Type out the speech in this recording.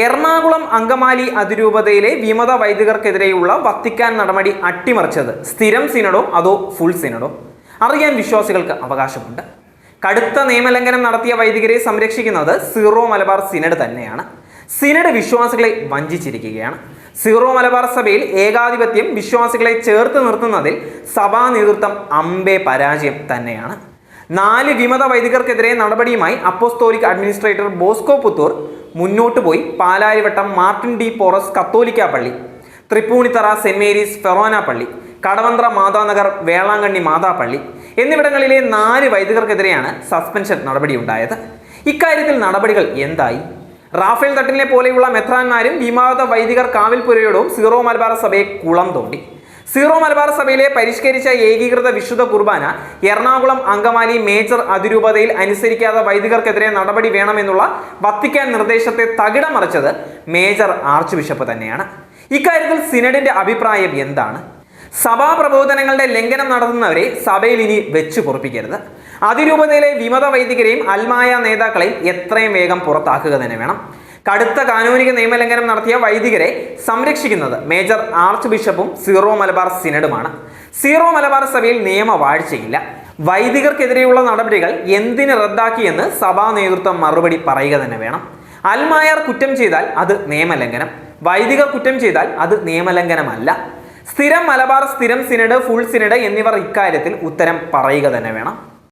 എറണാകുളം അങ്കമാലി അതിരൂപതയിലെ വിമത വൈദികർക്കെതിരെയുള്ള വത്തിക്കാൻ നടപടി അട്ടിമറിച്ചത് സ്ഥിരം സിനഡോ അതോ ഫുൾ സിനഡോ? അറിയാൻ വിശ്വാസികൾക്ക് അവകാശമുണ്ട്. കടുത്ത നിയമലംഘനം നടത്തിയ വൈദികരെ സംരക്ഷിക്കുന്നത് സീറോ മലബാർ സിനഡ് തന്നെയാണ്. സിനഡ് വിശ്വാസികളെ വഞ്ചിച്ചിരിക്കുകയാണ്. സീറോ മലബാർ സഭയിൽ ഏകാധിപത്യം വിശ്വാസികളെ ചേർത്ത് നിർത്തുന്നതിൽ സഭാ നേതൃത്വം അമ്പേ പരാജയം തന്നെയാണ്. നാല് വിമത വൈദികർക്കെതിരെ നടപടിയുമായി അപ്പോസ്തോലിക് അഡ്മിനിസ്ട്രേറ്റർ ബോസ്കോ പുത്തൂർ മുന്നോട്ട് പോയി പാലാരിവട്ടം മാർട്ടിൻ ഡി പോറസ് കത്തോലിക്ക പള്ളി തൃപ്പൂണിത്തറ സെന്റ് മേരീസ് ഫെറോന പള്ളി കടവന്ത്ര മാതാനഗർ വേളാങ്കണ്ണി മാതാപ്പള്ളി എന്നിവിടങ്ങളിലെ നാല് വൈദികർക്കെതിരെയാണ് സസ്പെൻഷൻ നടപടിയുണ്ടായത്. ഇക്കാര്യത്തിൽ നടപടികൾ എന്തായി? റാഫേൽ തട്ടിലെ പോലെയുള്ള മെത്രാന്മാരും വിമാത വൈദികർ കാവിൽപുരയോടും സീറോ മലബാർ സഭയെ കുളം തോണ്ടി. സീറോ മലബാർ സഭയിലെ പരിഷ്കരിച്ച ഏകീകൃത വിശുദ്ധ കുർബാന എറണാകുളം അങ്കമാലി മേജർ അതിരൂപതയിൽ അനുസരിക്കാത്ത വൈദികർക്കെതിരെ നടപടി വേണമെന്നുള്ള വത്തിക്കാൻ നിർദ്ദേശത്തെ തകിടം മറിച്ചത് മേജർ ആർച്ച് ബിഷപ്പ് തന്നെയാണ്. ഇക്കാര്യത്തിൽ സിനഡിന്റെ അഭിപ്രായം എന്താണ്? സഭാ പ്രബോധനങ്ങളുടെ ലംഘനം നടത്തുന്നവരെ സഭയിൽ ഇനി വെച്ചു പൊറപ്പിക്കരുത്. അതിരൂപതയിലെ വിമത വൈദികരെയും അൽമായ നേതാക്കളെയും എത്രയും വേഗം പുറത്താക്കുക തന്നെ വേണം. കടുത്ത കാനൂനിക നിയമലംഘനം നടത്തിയ വൈദികരെ സംരക്ഷിക്കുന്നത് മേജർ ആർച്ച് ബിഷപ്പും സീറോ മലബാർ സിനഡുമാണ്. സീറോ മലബാർ സഭയിൽ നിയമവാഴ്ചയില്ല വൈദികർക്കെതിരെയുള്ള നടപടികൾ എന്തിന് റദ്ദാക്കിയെന്ന് സഭാ നേതൃത്വം മറുപടി പറയുക തന്നെ വേണം. അൽമായർ കുറ്റം ചെയ്താൽ അത് നിയമലംഘനം. വൈദികർ കുറ്റം ചെയ്താൽ അത് നിയമലംഘനമല്ല. സ്ഥിരം മലബാർ സ്ഥിരം സിനഡ് ഫുൾ സിനഡ് എന്നിവർ ഇക്കാര്യത്തിൽ ഉത്തരം പറയുക തന്നെ വേണം.